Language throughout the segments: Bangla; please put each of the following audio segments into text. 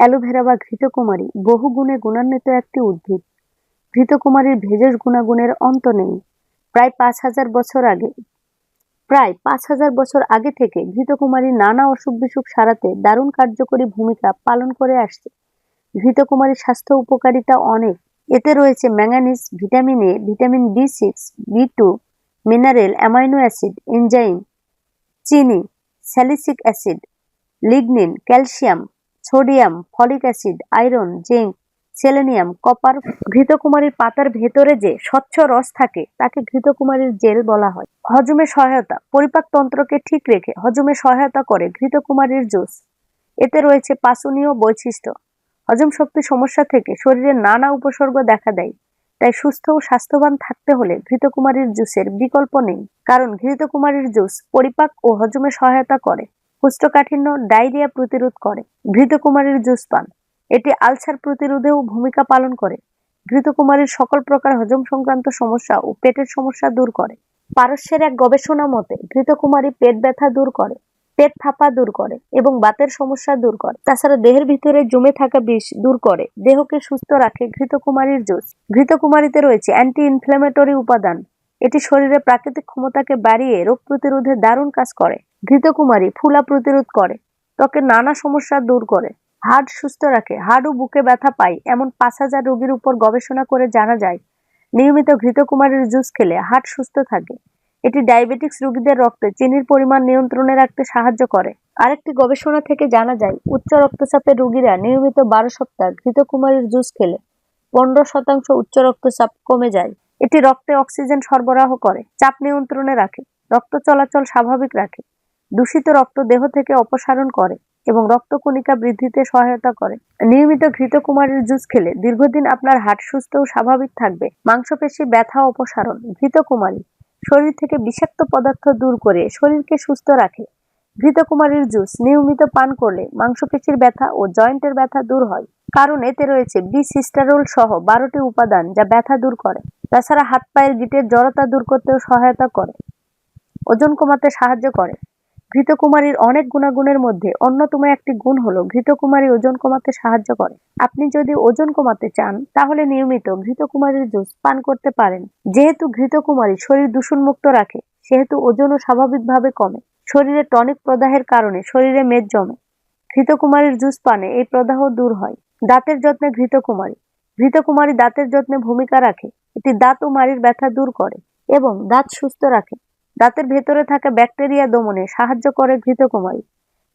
অ্যালোভেরা বা ঘৃতকুমারী বহু গুণে গুণান্বিত একটি উদ্ভিদ। ঘৃতকুমারীর ভেষজ গুণাগুণের অন্ত নেই। প্রায় পাঁচ হাজার বছর আগে, প্রায় পাঁচ হাজার বছর আগে থেকে ঘৃতকুমারী নানা অসুখ বিসুখ সারাতে দারুণ কার্যকরী ভূমিকা পালন করে আসছে। ঘৃতকুমারীর স্বাস্থ্য উপকারিতা অনেক। এতে রয়েছে manganese, vitamin A, vitamin B six, B two, mineral, amino acid, enzyme, চিনি, salicylic acid, lignin, calcium sodium, folic acid, iron, zinc, selenium, copper ঘৃতকুমারীর পাতার ভেতরে যে স্বচ্ছ রস থাকে, তাকে ঘৃতকুমারীর জেল বলা হয়। হজমে সহায়তা, পরিপাক তন্ত্রকে ঠিক রেখে হজমে সহায়তা করে ঘৃতকুমারীর জুস। এতে রয়েছে পাচনীয় বৈশিষ্ট্য। হজম শক্তি সমস্যা থেকে শরীরের নানা উপসর্গ দেখা দেয়, তাই সুস্থ ও স্বাস্থ্যবান থাকতে হলে ঘৃতকুমারীর জুসের বিকল্প নেই। কারণ ঘৃতকুমারীর জুস পরিপাক ও হজমে সহায়তা করে। কোষ্ঠকাঠিন্য, ডায়রিয়া প্রতিরোধ করে। ঘৃতকুমারীর জুস পান এটি আলসার প্রতিরোধেও ভূমিকা পালন করে। ঘৃতকুমারীর সকল প্রকার হজম সংক্রান্ত সমস্যা ও পেটের সমস্যা দূর করে। পারস্যের এক গবেষণা মতে ঘৃতকুমারী পেট ব্যথা দূর করে, পেট ফাঁপা দূর করে এবং বাতের সমস্যা দূর করে। তাছাড়া দেহের ভিতরে জমে থাকা বিষ দূর করে। দেহকে সুস্থ রাখে ঘৃতকুমারীর জুস। ঘৃতকুমারীতে রয়েছে অ্যান্টি ইনফ্ল্যামেটরি উপাদান। এটি শরীরে প্রাকৃতিক ক্ষমতাকে বাড়িয়ে রোগ প্রতিরোধে দারুণ কাজ করে। ঘৃতকুমারী ফুলা প্রতিরোধ করে। ত্বকের নানা সমস্যা দূর করে। হাড় সুস্থ রাখে। হাড় ও বুকে ব্যথা পায় এমন পাঁচ হাজার রোগীর উপর গবেষণা করে জানা যায়, নিয়মিত ঘৃতকুমারীর জুস খেলে হার্ট সুস্থ থাকে। এটি ডায়াবেটিক্স রোগীদের রক্তে চিনির পরিমাণ নিয়ন্ত্রণে রাখতে সাহায্য করে। আরেকটি গবেষণা থেকে জানা যায়, উচ্চ রক্তচাপের রোগীরা নিয়মিত বারো সপ্তাহ ঘৃতকুমারীর জুস খেলে পনেরো শতাংশ উচ্চ রক্তচাপ কমে যায়। এটি রক্তে অক্সিজেন সরবরাহ করে, চাপ নিয়ন্ত্রণে রাখে, রক্ত চলাচল স্বাভাবিক রাখে। দূষিত রক্ত দেহ থেকে অপসারণ করে এবং রক্তকণিকা বৃদ্ধিতে সহায়তা করে। নিয়মিত ঘৃতকুমারীর জুস খেলে দীর্ঘদিন আপনার হাট সুস্থ ও স্বাভাবিক থাকবে। মাংসপেশি ব্যথা অপসারণ, ঘৃতকুমারী, শরীর থেকে বিষাক্ত পদার্থ দূর করে শরীরকে সুস্থ রাখে। ঘৃতকুমারীর জুস নিয়মিত পান করলে মাংসপেশির ব্যথা ও জয়েন্টের ব্যথা দূর হয়। কারণ এতে রয়েছে বি সিস্টারোল সহ বারোটি উপাদান যা ব্যথা দূর করে। তাছাড়া হাত পায়ের গিটের জড়তা দূর করতেও সহায়তা করে। ওজন কমাতে সাহায্য করে। ঘৃতকুমারীর অনেক গুণাগুণের মধ্যে অন্যতম একটি গুণ হলো ঘৃতকুমারী ওজন কমাতে সাহায্য করে। আপনি যদি ওজন কমাতে চান, তাহলে নিয়মিত ঘৃতকুমারীর জুস পান করতে পারেন। যেহেতু ঘৃতকুমারী শরীর দূষণমুক্ত রাখে, সেহেতু ওজনও স্বাভাবিকভাবে কমে। শরীরে টনিক প্রদাহের কারণে শরীরে মেদ জমে। ঘৃতকুমারীর জুস পানে এই প্রদাহ দূর হয়। দাঁতের যত্নে ঘৃতকুমারী। ঘৃতকুমারী দাঁতের যত্নে ভূমিকা রাখে। এটি দাঁত ও মাড়ির ব্যথা দূর করে এবং দাঁত সুস্থ রাখে। দাঁতের ভেতরে থাকা ব্যাকটেরিয়া দমনে সাহায্য করে ঘৃতকুমারী।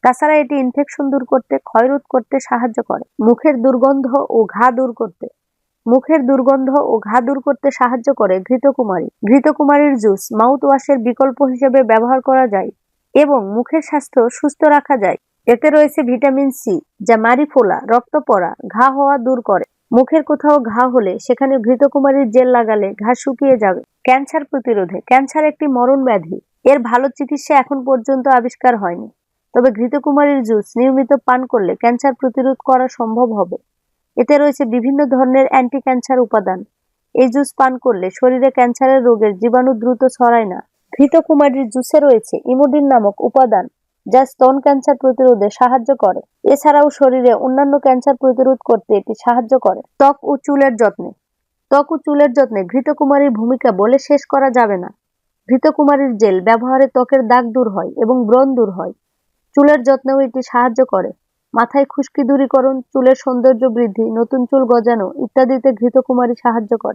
তাছাড়া এটি ইনফেকশন দূর করতে, ক্ষয়রোধ করতে সাহায্য করে। মুখের দুর্গন্ধ ও ঘা দূর করতে। মুখের দুর্গন্ধ ও ঘা দূর করতে সাহায্য করে ঘৃতকুমারী। ঘৃতকুমারীর জুস মাউথ ওয়াশের বিকল্প হিসেবে ব্যবহার করা যায় এবং মুখের স্বাস্থ্য সুস্থ রাখা যায়। এতে রয়েছে ভিটামিন সি, যা মারি ফোলা রক্ত পড়া ঘা হওয়া দূর করে। মুখের কোথাও ঘা হলে সেখানে ঘৃতকুমারীর জেল লাগালে ঘা শুকিয়ে যাবে। ক্যান্সার প্রতিরোধে। ক্যান্সার একটি মরণ ব্যাধি। এর ভালো চিকিৎসা এখন পর্যন্ত আবিষ্কার হয়নি। তবে ঘৃতকুমারীর জুস নিয়মিত পান করলে ক্যান্সার প্রতিরোধ করা সম্ভব হবে। এতে রয়েছে বিভিন্ন ধরনের অ্যান্টি ক্যান্সার উপাদান। এই জুস পান করলে শরীরে ক্যান্সারের রোগের জীবাণু দ্রুত ছড়ায় না। ঘৃতকুমারীর জুসে রয়েছে ইমোডিন নামক উপাদান। যা স্তন ক্যান্সার প্রতিরোধে সাহায্য করে। এছাড়াও শরীরে অন্যান্য ক্যান্সার প্রতিরোধ করতে এটি সাহায্য করে। ত্বক ও চুলের যত্নে। ত্বক ও চুলের যত্নে ঘৃতকুমারীর ভূমিকা বলে শেষ করা যাবে না। ঘৃতকুমারীর জেল ব্যবহারে ত্বকের দাগ দূর হয় এবং ব্রণ দূর হয়। চুলের যত্নেও এটি সাহায্য করে। মাথায় খুশকি দূরীকরণ, চুলের সৌন্দর্য বৃদ্ধি, নতুন চুল গজানো ইত্যাদিতে ঘৃতকুমারী সাহায্য করে।